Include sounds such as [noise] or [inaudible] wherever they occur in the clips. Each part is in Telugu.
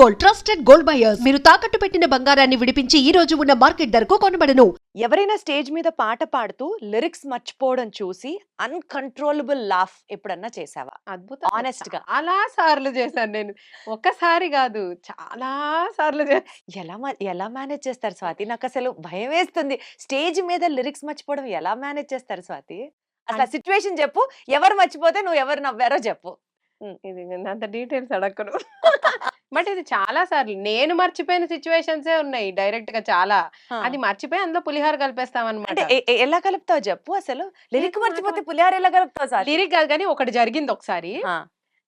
Gold trusted gold buyers. మీరు తాకట్టు పెట్టిన బంగారాన్ని విడిపించి ఈ రోజు ఉన్న మార్కెట్ ధరకు కొనబడను. ఎవరైనా స్టేజ్ మీద పాట పాడుతూ లిరిక్స్ మర్చిపోవడం చూసి అన్కంట్రోలబుల్ లాఫ్ ఎప్పుడన్నా చేసావా అద్భుతం Honest గా. చాలా సార్లు చేశాను నేను. ఒక్కసారి కాదు చాలా సార్లు ఎలా మా- ఎలా మేనేజ్ చేస్తారు స్వాతి? నాకు అసలు భయం వేస్తుంది. స్టేజ్ మీద లిరిక్స్ మర్చిపోవడం ఎలా మేనేజ్ చేస్తారు స్వాతి? అసలు సిచ్యువేషన్ చెప్పు. ఎవరు మర్చిపోతే నువ్వు ఎవరు నవ్వారో చెప్పు. ఇది నేను అంత డీటెయిల్స్ అడగను. బట్ ఇది చాలా సార్లు. నేను మర్చిపోయిన సిచ్యువేషన్స్ ఉన్నాయి డైరెక్ట్గా చాలా. అది మర్చిపోయి అందులో పులిహార కలిపేస్తాం అనమాట ఎలా కలుపుతావు చెప్పు అసలు? లిరిక్ మర్చిపోతే పులిహార ఎలా కలుపుతావు లిరిక్ కాదు కానీ ఒకటి జరిగింది ఒకసారి.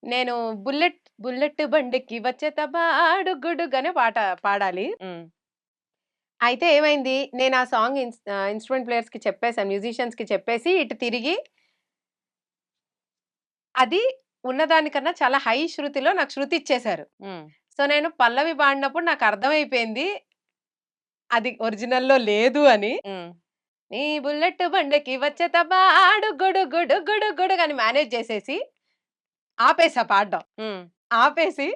నేను బుల్లెట్ బుల్లెట్ బండికి వచ్చే తబాడు గుడుగానే పాట పాడాలి. అయితే ఏమైంది? నేను ఆ సాంగ్ ఇన్స్ట్రుమెంట్ ప్లేయర్స్కి చెప్పేసాను మ్యూజిషియన్స్కి చెప్పేసి ఇటు తిరిగి అది ఉన్నదానికన్నా చాలా హై శృతిలో నాకు శృతి ఇచ్చేశారు. సో నేను పల్లవి పాడినప్పుడు నాకు అర్థమైపోయింది. అది ఒరిజినల్లో లేదు అని. నీ బుల్లెట్ బండికి వచ్చే తబాడు గుడు గుడు గుడు గుడు అని మేనేజ్ చేసేసి ఆపేసా పాడడం. ఆపేసి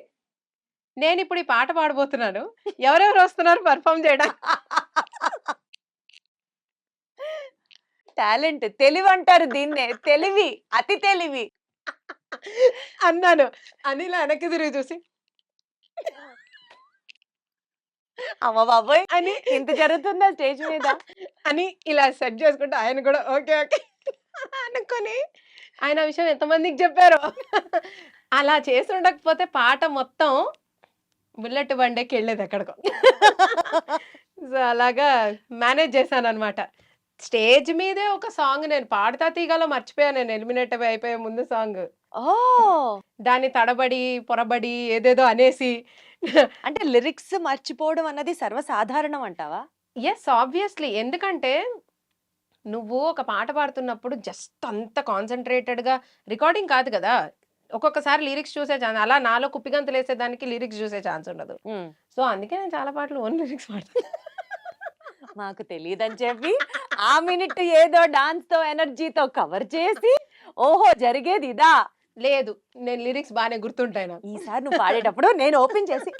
నేను ఇప్పుడు ఈ పాట పాడబోతున్నాను. ఎవరెవరు వస్తున్నారు పర్ఫామ్ చేయడం? టాలెంట్. తెలివి అంటారు దీన్నే. తెలివి. అతి తెలివి. అన్నాను. అని ఇలా వెనక్కి తిరిగి చూసి అమ్మ బాబోయ్ అని ఇంత జరుగుతుందా స్టేజ్ మీద? అని ఇలా సెట్ చేసుకుంటే ఆయన కూడా ఓకే ఓకే అనుకొని ఆయన ఆ విషయం ఎంతమందికి చెప్పారు. అలా చేసి ఉండకపోతే పాట మొత్తం బుల్లెట్ బండేకి వెళ్ళేది ఎక్కడికో. సో అలాగా మేనేజ్ చేశాను అనమాట స్టేజ్ మీదే ఒక సాంగ్ నేను పాడుతా తీగలో మర్చిపోయాను నేను ఎలిమినేట్ అయిపోయే ముందు సాంగ్. ఓ దాన్ని తడబడి పొరబడి ఏదేదో అనేసి. అంటే లిరిక్స్ మర్చిపోవడం అన్నది సర్వసాధారణం అంటావా? ఎస్ ఆబ్వియస్లీ ఎందుకంటే నువ్వు ఒక పాట పాడుతున్నప్పుడు జస్ట్ అంత కాన్సన్ట్రేటెడ్గా రికార్డింగ్ కాదు కదా. ఒక్కొక్కసారి లిరిక్స్ చూసే ఛాన్స్ అలా నాలో కుప్పిగంతులు వేసేదానికి లిరిక్స్ చూసే ఛాన్స్ ఉండదు. సో అందుకే నేను చాలా పాటలు ఓన్ లిరిక్స్ పాడతాను మాకు తెలియదని చెప్పి ఆ మినిట్ ఏదో డాన్స్తో ఎనర్జీతో కవర్ చేసి ఓహో జరిగేది ఇదా? లేదు నేను లిరిక్స్ బాగానే గుర్తుంటాయి నాకు ఈసారి నువ్వు పాడేటప్పుడు నేను ఓపెన్ చేసి.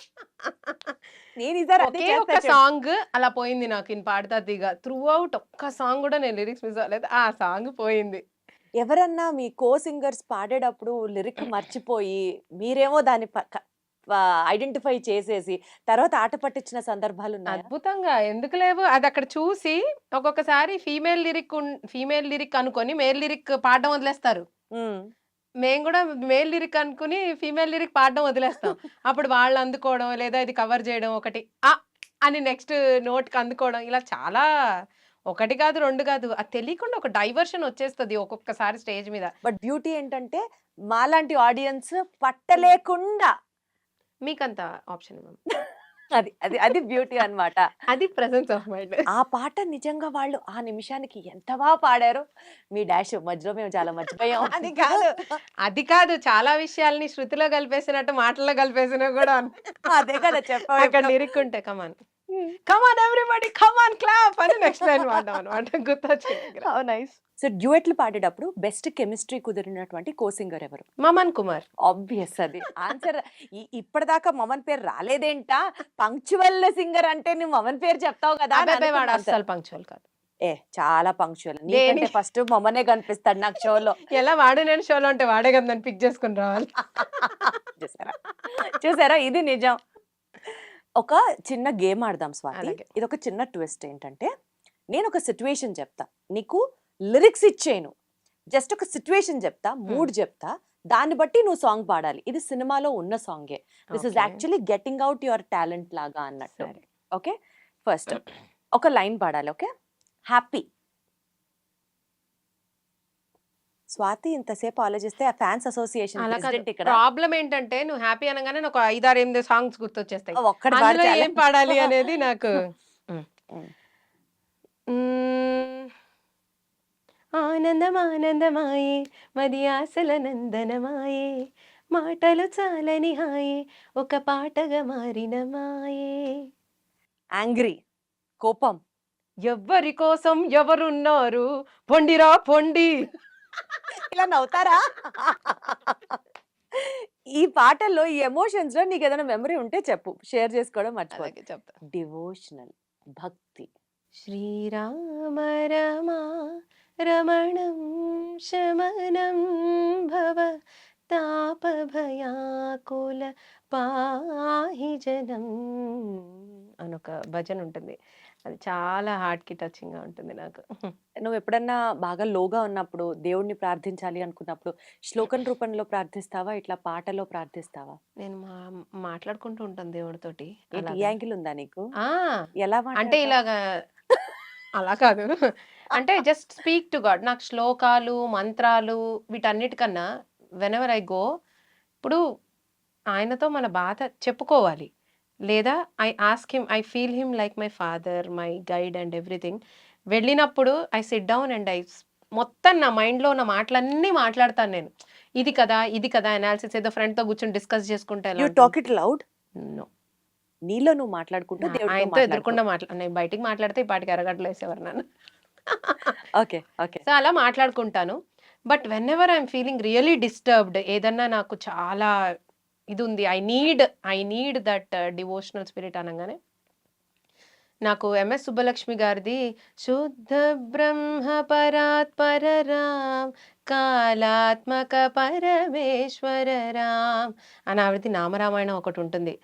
నేను ఈసారి అదే ఒకే. సాంగ్ అలా పోయింది నాకు ఇన్ పాడతా తీగ. త్రూ అవుట్ ఒక్క సాంగ్ కూడా నేను లిరిక్స్ మిస్ అవ్వలేదు. ఆ సాంగ్ పోయింది. ఎవరన్నా మీ కో సింగర్స్ పాడేటప్పుడు లిరిక్ మర్చిపోయి మీరేమో దాన్ని ఐడెంటిఫై చేసేసి తర్వాత ఆట పట్టించిన సందర్భాలు అద్భుతంగా. ఎందుకు లేవు? అది అక్కడ చూసి ఒక్కొక్కసారి ఫీమేల్ లిరిక్ ఫీమేల్ లిరిక్ అనుకొని మేల్ లిరిక్ పాడడం వదిలేస్తారు. మేము కూడా మేల్ లిరిక్ అనుకుని ఫీమేల్ లిరిక్ పాడడం వదిలేస్తాం. [laughs] అప్పుడు వాళ్ళు అందుకోవడం లేదా ఇది కవర్ చేయడం ఒకటి ఆ! అని నెక్స్ట్ నోట్కి అందుకోవడం ఇలా చాలా ఒకటి కాదు రెండు కాదు అది తెలియకుండా ఒక డైవర్షన్ వచ్చేస్తుంది ఒక్కొక్కసారి స్టేజ్ మీద. బట్ బ్యూటీ ఏంటంటే మాలాంటి ఆడియన్స్ పట్టలేకుండా మీకంత ఆప్షన్ ఇవ్వం అది అది అది బ్యూటీ అన్నమాట. అది ప్రెసెన్స్ ఆఫ్ మైండ్ ఆ పాట నిజంగా వాళ్ళు ఆ నిమిషానికి ఎంత బాగా పాడారో మీ డాష్ మధ్యలో మేము చాలా మర్చిపోయాం. అది కాదు అది కాదు చాలా విషయాల్ని శృతిలో కలిపేసినట్టు మాటల్లో కలిపేసినా కూడా అదే కదా అక్కడ చెప్పావు లిరిక్ ఉంటే come on come on everybody come on clap అని నెక్స్ట్ లైన్ వాడడం అనమాట గుర్తొచ్చింది నైస్ సో డ్యూయట్లు పాడేటప్పుడు బెస్ట్ కెమిస్ట్రీ కుదిరినటువంటి కో సింగర్ ఎవరు? మమన్ కుమార్. ఆబ్వియస్ అది. ఆన్సర్ ఇప్పటిదాకా మమన్ పేరు రాలేదేంటా? పంక్చువల్ సింగర్ అంటే నువ్వు మమన్ పేరు చెప్తావు కదా వాడు అస్సలు పంక్చువల్ కాదు. ఏ చాలా పంక్చువల్ నీకంటే ఫస్ట్ మమనే కనిపిస్తాడు నాకు షోలో. ఎలా వాడు నేను షోలో ఉంటే వాడే కదా పిక్ చేసుకుని రావాలి. [laughs] చూసారా? చూసారా? ఇది నిజం. ఒక చిన్న గేమ్ ఆడదాం స్వాతి. అలాగే. ఇది ఒక చిన్న ట్విస్ట్ ఏంటంటే నేను ఒక సిచ్యువేషన్ చెప్తా. నీకు లిరిక్స్ ఇచ్చేను. జస్ట్ ఒక సిచ్యువేషన్ చెప్తా మూడ్ చెప్తా. దాన్ని బట్టి నువ్వు సాంగ్ పాడాలి. ఇది సినిమాలో ఉన్న సాంగే. This is Okay. Actually getting out your talent లాగా అన్నట్టు. సరే. ఓకే? ఫస్ట్ ఒక లైన్ పాడాలి ఓకే? హ్యాపీ. స్వాతి ఇంతసేపు ఆలోచిస్తే ఆ ఫ్యాన్స్ అసోసియేషన్ ప్రాబ్లం ఏంటంటే నువ్వు హ్యాపీ అనగానే నాకు ఒక ఐదారు ఎనిమిది సాంగ్స్ గుర్తొచ్చేస్తాయి. ఏం పాడాలి అనేది నాకు [laughs] ఉమ్. మ్మ్. ఆనందం ఆనందమాయే మది ఆశల నందనమాయే మాటలు చాలని హాయే ఒక పాటగా మారిన మాయే. యాంగ్రీ కోపం. ఎవ్వరి కోసం ఎవరున్నారు? పొండిరా పొండి. ఇలా నవ్వుతారా? ఈ పాటల్లో ఈ ఎమోషన్స్లో నీకు ఏదైనా మెమరీ ఉంటే చెప్పు. షేర్ చేసుకోవడం మర్చిపో అలాగే చెప్తా. డివోషనల్ భక్తి. శ్రీరామ రమా రమణం శమనం భవ తాపభయాకుల పాహి జనం. అని ఒక భజన ఉంటుంది. అది చాలా హార్ట్కి టచింగ్గా ఉంటుంది నాకు. నువ్వు ఎప్పుడన్నా బాగా లోగా ఉన్నప్పుడు దేవుణ్ణి ప్రార్థించాలి అనుకున్నప్పుడు శ్లోకం రూపంలో ప్రార్థిస్తావా? ఇట్లా పాటలో ప్రార్థిస్తావా? నేను మా మాట్లాడుకుంటూ ఉంటాను దేవుడితోటి అలాగా. యాంగిల్ ఉందా నీకు? ఆ, ఎలా అంటే? ఇలాగా అలా కాదు. అంటే జస్ట్ స్పీక్ టు గాడ్. నాకు శ్లోకాలు మంత్రాలు వీటన్నిటికన్నా వెన్ ఎవర్ ఐ గో ఇప్పుడు ఆయనతో మన బాధ చెప్పుకోవాలి. లేదా I ask him I feel him like my father my guide and everything వెళ్ళినప్పుడు I sit down and I మొత్తం నా మైండ్లో ఉన్న మాటలన్నీ మాట్లాడతాను నేను. ఇది కదా ఇది కదా అనాలిసిస్ ఏదో ఫ్రెండ్తో కూర్చొని డిస్కస్ చేసుకుంటే ఎలా you? Talk it loud No. నీలో నువ్వు మాట్లాడుకుంటూ నా- ఆయనతో ఎదుర్కొండా మాట్లా నేను బయటికి మాట్లాడితే ఈ పాటికి అరగట్లు వేసేవారు నన్ను. Okay okay. సో అలా మాట్లాడుకుంటాను. But whenever I'm feeling really disturbed ఏదన్నా నాకు చాలా ఇది ఉంది I need I need that devotional spirit అనగానే. నాకు ఎంఎస్ సుబ్బలక్ష్మి గారిది శుద్ధ బ్రహ్మ పరాత్పర పరరామ్ కాలాత్మక పరమేశ్వర రామ్ అని ఆవిడది నామరామాయణం ఒకటి ఉంటుంది.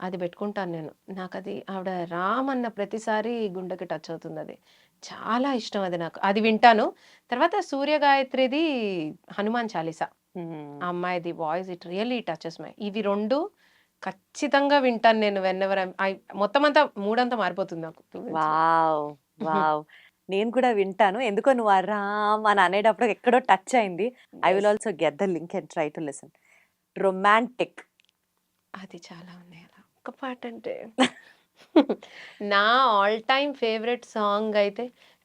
అది పెట్టుకుంటాను నేను. నాకు అది ఆవిడ రామ్ అన్న ప్రతిసారి గుండెకి టచ్ అవుతుంది అది చాలా ఇష్టం అది నాకు. అది వింటాను. తర్వాత సూర్య గాయత్రిది హనుమాన్ చాలీసా. అమ్మాయిది voice it really touches my. ఇవి రెండు ఖచ్చితంగా వింటాను నేను వెన్ ఎవర్ మొత్తం అంతా మూడంతా మారిపోతుంది నాకు వావ్ వావ్. నేను కూడా వింటాను. ఎందుకో నువ్వు ఆ రామ్ అని అనేటప్పుడు ఎక్కడో టచ్ అయింది. I will also get the link and try to listen. Romantic. అది చాలా ఉన్నాయి అలా. ఒక పాట అంటే నా ఆల్ టైమ్ ఫేవరెట్ సాంగ్ అయితే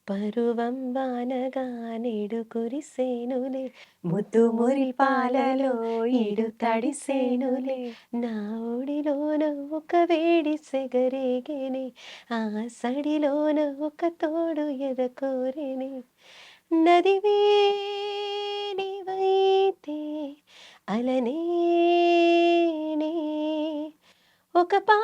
పరువం బానగా నేడు కురిసేనులే. ముద్దు మురి పాలలో ఈడు తడిసేనులే. నా ఒడిలోన ఒక వేడి సెగరేగేనే. ఆ సడిలోన ఒక తోడు ఎదకోరేని. నదివే నీవైతే అలనే ఒక పా